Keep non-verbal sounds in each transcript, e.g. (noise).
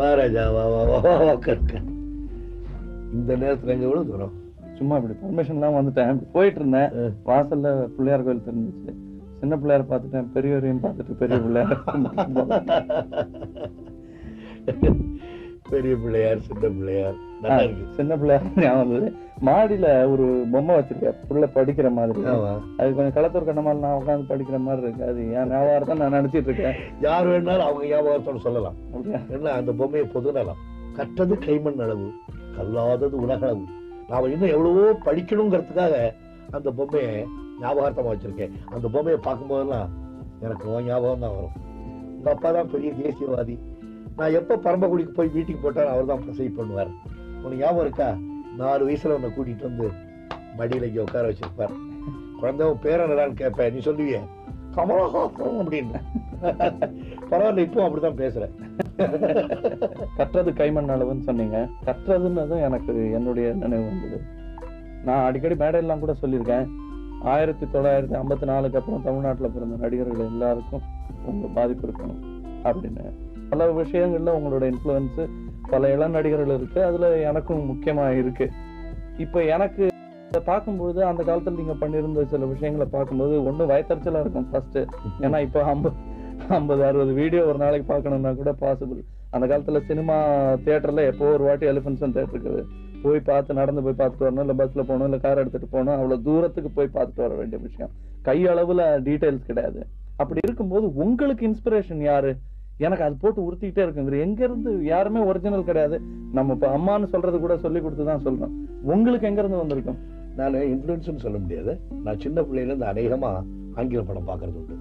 மகாராஜா வா வா வா வா வா. இந்த நேரத்துல எங்க எவ்வளவு தூரம்? சும்மா இப்படி பர்மிஷன்லாம் வந்துட்டேன். போயிட்டு இருந்தேன். வாசல்ல பிள்ளையார் கோயில் தெரிஞ்சிச்சு. சின்ன பிள்ளையார் பார்த்துட்டேன். பெரியவரையும் பார்த்துட்டு பெரிய பிள்ளையார் (laughs) பெரிய பிள்ளையார் சின்ன பிள்ளையார். சின்ன பிள்ளையார். (laughs) மாடியில ஒரு பொம்மை வச்சிருக்கேன். புள்ள படிக்கிற மாதிரி. அது கொஞ்சம் களத்தூர் கண்ணமால் நான் உட்காந்து படிக்கிற மாதிரி இருக்கு. அது என் ஞாபகம் நான் நினைச்சிட்டு இருக்கேன். யார் வேணாலும் அவங்க ஞாபகத்தோட சொல்லலாம். என்ன அந்த பொம்மையை பொதுநலம். கற்றது கைமண் அளவு கல்லாதது உலகளவு. நாம இன்னும் எவ்வளவோ படிக்கணுங்கிறதுக்காக அந்த பொம்மையை ஞாபகார்த்தமா வச்சிருக்கேன். அந்த பொம்மையை பார்க்கும்போதெல்லாம் எனக்கு ஞாபகம் தான் வரும். உங்க அப்பா தான் பெரிய தேசியவாதி. நான் எப்போ பரம்பக்குடிக்கு போய் மீட்டிங் போட்டாலும் அவர் தான் ப்ரொசைட் பண்ணுவார். உனக்கு ஞாபகம் இருக்கா? நாலு வயசில் உன்னை கூட்டிகிட்டு வந்து மடியில் இங்கே உட்கார வச்சுருப்பார். குழந்தை உன் என்னடான்னு கேட்பேன் நீ சொல்லுவிய? கமலஹாசன் அப்படின்னு. பரவாயில்ல இப்போ அப்படிதான் பேசுறேன். கற்றது கைமண் அளவுன்னு சொன்னீங்க. கற்றதுன்னு எனக்கு என்னுடைய நினைவு வந்தது. நான் அடிக்கடி மேடையெல்லாம் கூட சொல்லியிருக்கேன். ஆயிரத்தி தொள்ளாயிரத்தி ஐம்பத்தி நாலுக்கு அப்புறம் தமிழ்நாட்டில் பிறந்த நடிகர்கள் எல்லாருக்கும் உங்க பாதிப்பு இருக்கணும் அப்படின்னு. பல விஷயங்கள்ல உங்களோட இன்ஃப்ளூயன்ஸ் பல இளம் நடிகர்கள் இருக்கு. அதுல எனக்கும் முக்கியமா இருக்கு. இப்போ எனக்கு பார்க்கும்போது பார்க்கும்பொழுது அந்த காலத்துல நீங்க பண்ணியிருந்த சில விஷயங்களை பார்க்கும்போது ஒன்றும் வயத்தறிச்சலா இருக்கும். ஃபர்ஸ்ட் ஏன்னா இப்போ ஐம்பது ஐம்பது அறுபது வீடியோ ஒரு நாளைக்கு பார்க்கணும்னா கூட பாசிபிள் அந்த காலத்துல சினிமா தியேட்டர்ல எப்போ ஒரு வாட்டி எலிஃபென்ட்ஸன் தேட்டருக்கு போய் பார்த்து நடந்து போய் பார்த்துட்டு வரணும் இல்லை பஸ்ல போகணும் இல்லை கார் எடுத்துட்டு போகணும் அவ்வளவு தூரத்துக்கு போய் பார்த்துட்டு வர வேண்டிய விஷயம். கையளவில் டீட்டெயில்ஸ் கிடையாது. அப்படி இருக்கும்போது உங்களுக்கு இன்ஸ்பிரேஷன் யாரு? எனக்கு அது போட்டு உறுத்திக்கிட்டே இருக்குங்கிற எங்க இருந்து யாருமே ஒரிஜினல் கிடையாது. நம்ம இப்ப அம்மான்னு சொல்றது கூட சொல்லி கொடுத்து தான் சொல்றோம் உங்களுக்கு எங்க இருந்து வந்திருக்கும்? நான் இன்ஃப்ளூயன்ஸ்னு சொல்ல முடியாது. நான் சின்ன பிள்ளையில இருந்து அநேகமா ஆங்கில படம் பார்க்கறது உண்டு.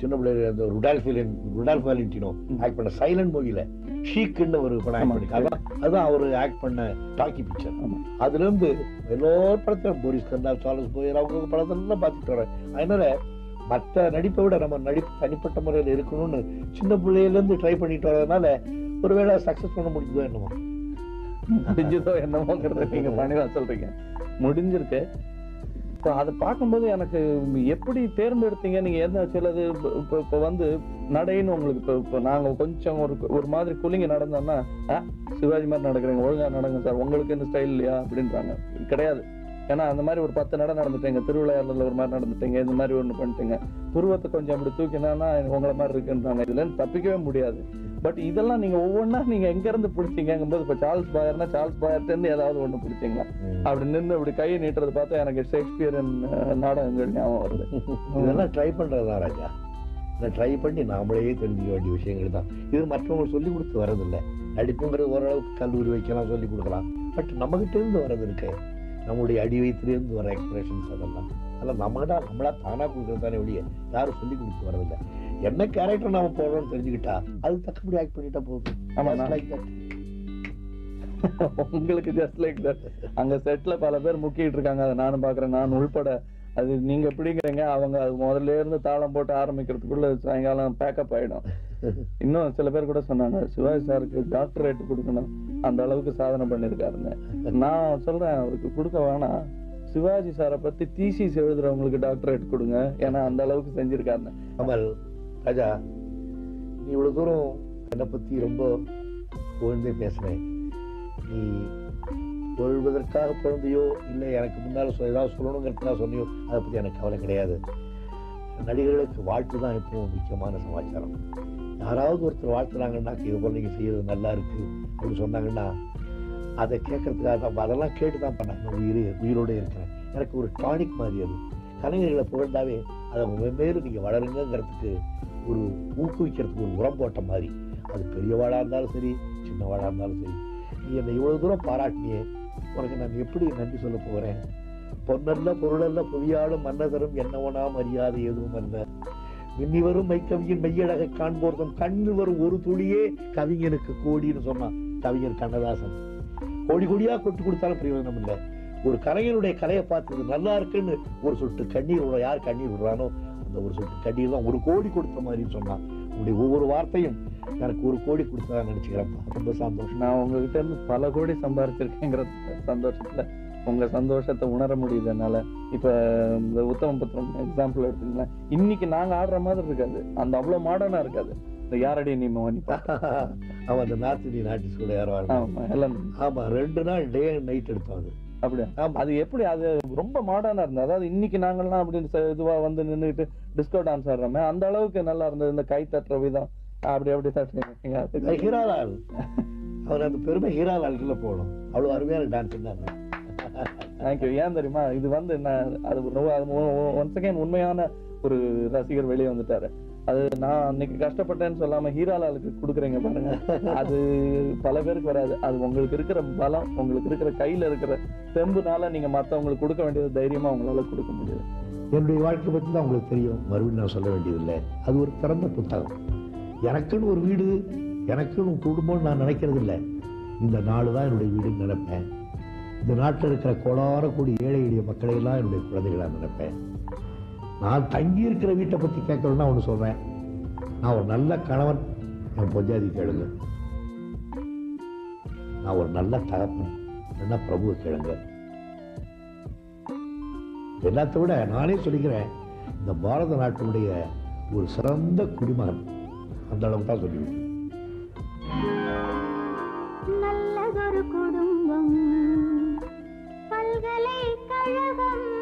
சின்ன பிள்ளையில இந்த ருடால்ஃபிலின் ருடால்ஃப் வாலின்டினோ ம். ஆக்ட் பண்ண சைலண்ட் மூவில ஷீக்குன்னு ஒரு படம் ஆக்ட் ஆமா. பண்ணி அதான் அதுதான் அவர் ஆக்ட் பண்ண டாக்கி பிக்சர் ஆமா. அதுல இருந்து எல்லா படத்தையும் போரிஸ் கண்ணா சார்லஸ் போயர் அவங்க படத்தெல்லாம் பார்த்துட்டு வரேன் அதனால மற்ற நடிப்பை விட நம்ம நடிப்பு தனிப்பட்ட முறையில் இருக்கணும்னு சின்ன பிள்ளையில இருந்து ட்ரை பண்ணிட்டு வரதுனால ஒருவேளை சக்சஸ் பண்ண முடியுதோ என்னமோ. முடிஞ்சதோ என்னமோங்கிறத நீங்க (laughs) பணிவா சொல்றீங்க. முடிஞ்சிருக்கு. இப்போ அதை பார்க்கும்போது எனக்கு எப்படி தேர்ந்தெடுத்தீங்க? நீங்க என்ன சிலது இப்போ- இப்போ வந்து நடைன்னு உங்களுக்கு இப்போ இப்போ நாங்க கொஞ்சம் ஒரு ஒரு மாதிரி குலுங்கி நடந்தோம்னா "ஆ, சிவாஜி மாதிரி நடக்கிறீங்க ஒழுங்கா நடங்க சார். உங்களுக்கு இந்த ஸ்டைல் இல்லையா? அப்படின்றாங்க. கிடையாது. ஏன்னா அந்த மாதிரி ஒரு பத்து நட நடந்துட்டீங்க. திருவிளையாடல ஒரு மாதிரி நடந்துட்டீங்க. இந்த மாதிரி ஒண்ணு பண்ணிட்டீங்க. புருவத்தை கொஞ்சம் அப்படி தூக்கினா உங்களை மாதிரி இருக்குன்றாங்க. இதுல இருந்து தப்பிக்கவே முடியாது. பட் இதெல்லாம் நீங்க ஒவ்வொன்றா நீங்க எங்க இருந்து பிடிச்சீங்கும் போது இப்ப சார்ல்ஸ் பாயர்னா சார்ல்ஸ் பாயர்ட்ட இருந்து ஏதாவது ஒண்ணு பிடிச்சீங்களா? அப்படி நின்று இப்படி கையை நீட்டுறது பார்த்தா எனக்கு ஷேக்ஸ்பியரின் நாடகங்கள் ஞாபகம் வருது. (laughs) இதெல்லாம் ட்ரை பண்றதுதான் ராஜா. இதை ட்ரை பண்ணி நாமளே தெரிஞ்சுக்க வேண்டிய விஷயங்கள் தான். இது மற்றவங்க சொல்லி கொடுத்து வரதில்லை நடிப்புங்கிறது ஓரளவுக்கு கல்லூரி வைக்கலாம் சொல்லி கொடுக்கலாம். பட் நம்மகிட்ட இருந்து வர்றது இருக்கு நம்மளுடைய அடி வயிற்றுலேருந்து வர எக்ஸ்பிரஷன்ஸ் அதெல்லாம். அதெல்லாம் நம்ம தான் நம்மளா தானா கொடுக்கறது தானே ஒழிய யாரும் சொல்லி கொடுத்து வரதில்லை. என்ன கேரக்டர் நாம போடுறோம்னு தெரிஞ்சுக்கிட்டா அது தக்கபடி ஆக்ட் பண்ணிட்டா போதும். ஆமா, Just நான்- like that. உங்களுக்கு ஜஸ்ட் லைக் தட் அங்க செட்ல பல பேர் முக்கிட்டு இருக்காங்க. அதை நானும் பாக்குறேன் நான் உள்பட. அது நீங்க எப்படிங்கிறீங்க. அவங்க அது முதல்ல இருந்து தாளம் போட்டு ஆரம்பிக்கிறதுக்குள்ள சாயங்காலம் பேக்கப் ஆயிடும். இன்னும் சில பேர் கூட சொன்னாங்க சிவாஜி சாருக்கு டாக்டரேட் கொடுக்கணும். அந்த அளவுக்கு சாதனை பண்ணியிருக்காருங்க நான் சொல்றேன் அவருக்கு கொடுக்க வேணாம். சிவாஜி சாரை பத்தி தீசிஸ் எழுதுறவங்களுக்கு டாக்டரேட் கொடுங்க. ஏன்னா அந்த அளவுக்கு செஞ்சிருக்காருன்னு. அமல் ராஜா நீ இவ்வளவு தூரம் என்னை பத்தி ரொம்ப புகழ்ந்தே பேசுறேன் நீ புகழ்வதற்காக பிறந்தையோ இல்லை எனக்கு முன்னால் சொ- ஏதாவது சொல்லணுங்கிறதுக்காக சொன்னியோ அதை பற்றி எனக்கு கவலை கிடையாது. நடிகர்களுக்கு வாழ்த்து தான் எப்பவும் முக்கியமான சமாச்சாரம். யாராவது ஒருத்தர் வாழ்த்துனாங்கன்னா இது போல் நீங்கள் செய்யறது நல்லா இருக்குது அப்படின்னு சொன்னாங்கன்னா அதை கேட்கறதுக்காக தான் அதெல்லாம் கேட்டு தான் பண்ணாங்க உயிரே உயிர் உயிரோட இருக்கிறேன். எனக்கு ஒரு டானிக் மாதிரி அது. கலைஞர்களை புகழ்ந்தாவே அதை மேலும் நீங்கள் வளருங்கிறதுக்கு ஒரு ஊக்குவிக்கிறதுக்கு ஒரு உரம் போட்ட மாதிரி. அது பெரியவாளா இருந்தாலும் சரி சின்னவாளா இருந்தாலும் சரி. நீ என்னை இவ்வளோ தூரம் பாராட்டினியே உனக்கு நான் எப்படி நன்றி சொல்ல போகிறேன் பொன்னல்ல பொருளல்ல புவியாலும் மன்னதரும் என்னவனா மரியாதை எதுவும் அல்ல. இனி வரும் மைக்கவியின் மெய்யழகை காண்போர்தம் கண்ணில் வரும் ஒரு துளியே கவிஞனுக்கு கோடின்னு சொன்னான் கவிஞர் கண்ணதாசன். கோடி கோடியா கொட்டு கொடுத்தாலும் பிரயோஜனம் இல்லை. ஒரு கலைஞனுடைய கலையை பார்த்தது நல்லா இருக்குன்னு ஒரு சொட்டு கண்ணீர் விட யார் கண்ணீர் விடுறானோ அந்த ஒரு சொட்டு கண்ணீர் தான் ஒரு கோடி கொடுத்த மாதிரி சொன்னான். உங்களுடைய ஒவ்வொரு வார்த்தையும் எனக்கு ஒரு கோடி கொடுத்ததா நினைச்சுக்கிறேன் ரொம்ப சந்தோஷம். நான் உங்ககிட்ட இருந்து பல கோடி சம்பாரிச்சிருக்கேங்கிற சந்தோஷத்துல உங்க சந்தோஷத்தை உணர முடியுது என்னால. இப்ப இந்த உத்தம புத்திரம் எக்ஸாம்பிள் எடுத்தீங்கன்னா இன்னைக்கு நாங்க ஆடுற மாதிரி இருக்காது. அந்த அவ்வளவு மாடர்னா இருக்காது. இந்த யாரடி நீ மோனி அவன் (laughs) அந்த நார்த் இந்தியன் ஆர்டிஸ்ட் கூட யாரோ ஆடினான். ஆமா எல்லாம். ஆமா ரெண்டு நாள் டே அண்ட் நைட் அது. அப்படியா? அது எப்படி? அது ரொம்ப மாடர்னா இருந்தது. அதாவது இன்னைக்கு நாங்கெல்லாம் அப்படின்னு இதுவா வந்து நின்னுட்டு டிஸ்கோ டான்ஸ் ஆடுறோமே அந்த அளவுக்கு நல்லா இருந்தது. இந்த கை தட்டுற விதம் அப்படி அப்படி தட்டுறீங்க. ஹீராலால். அவன் அந்த பெருமை ஹீராலால்குள்ள போகணும். அவ்வளவு அருமையான டான்ஸ் தான் தேங்க்யூ ஏன் தெரியுமா? இது வந்து நான் அது ஒன் செகண்ட் உண்மையான ஒரு ரசிகர் வெளியே வந்துட்டாரு. அது நான் அன்னைக்கு கஷ்டப்பட்டேன்னு சொல்லாம ஹீராலாலுக்கு கொடுக்குறீங்க பாருங்க. அது பல பேருக்கு வராது. அது உங்களுக்கு இருக்கிற பலம் உங்களுக்கு இருக்கிற கையில இருக்கிற தெம்புனால நீங்க மத்தவங்களுக்கு கொடுக்க வேண்டியது தைரியமா உங்களால கொடுக்க முடியுது. என்னுடைய வாழ்க்கை பற்றி தான் உங்களுக்கு தெரியும். மறுபடியும் நான் சொல்ல வேண்டியதில்லை. அது ஒரு திறந்த புத்தகம். எனக்குன்னு ஒரு வீடு எனக்குன்னு ஒரு குடும்பம்னு நான் நினைக்கிறது இல்லை இந்த நாடு தான் என்னுடைய வீடுன்னு நினைப்பேன். இந்த நாட்டில் இருக்கிற கோளார கூடி ஏழை எளிய மக்களை எல்லாம் என்னுடைய குழந்தைகளாக நினைப்பேன் நான் தங்கி இருக்கிற வீட்டை பற்றி கேட்கணும்னா ஒன்று சொல்கிறேன் நான் ஒரு நல்ல கணவன் என் பொஞ்சாதி கேளுங்க. நான் ஒரு நல்ல தகப்பன் என்ன பிரபுவை கேளுங்க. எல்லாத்தை விட நானே சொல்லிக்கிறேன் இந்த பாரத நாட்டினுடைய ஒரு சிறந்த குடிமகன். அந்த அளவுக்கு தான் சொல்லிவிட்டேன். நல்லதொரு குடும்பம். பல்கலைக்கழகம்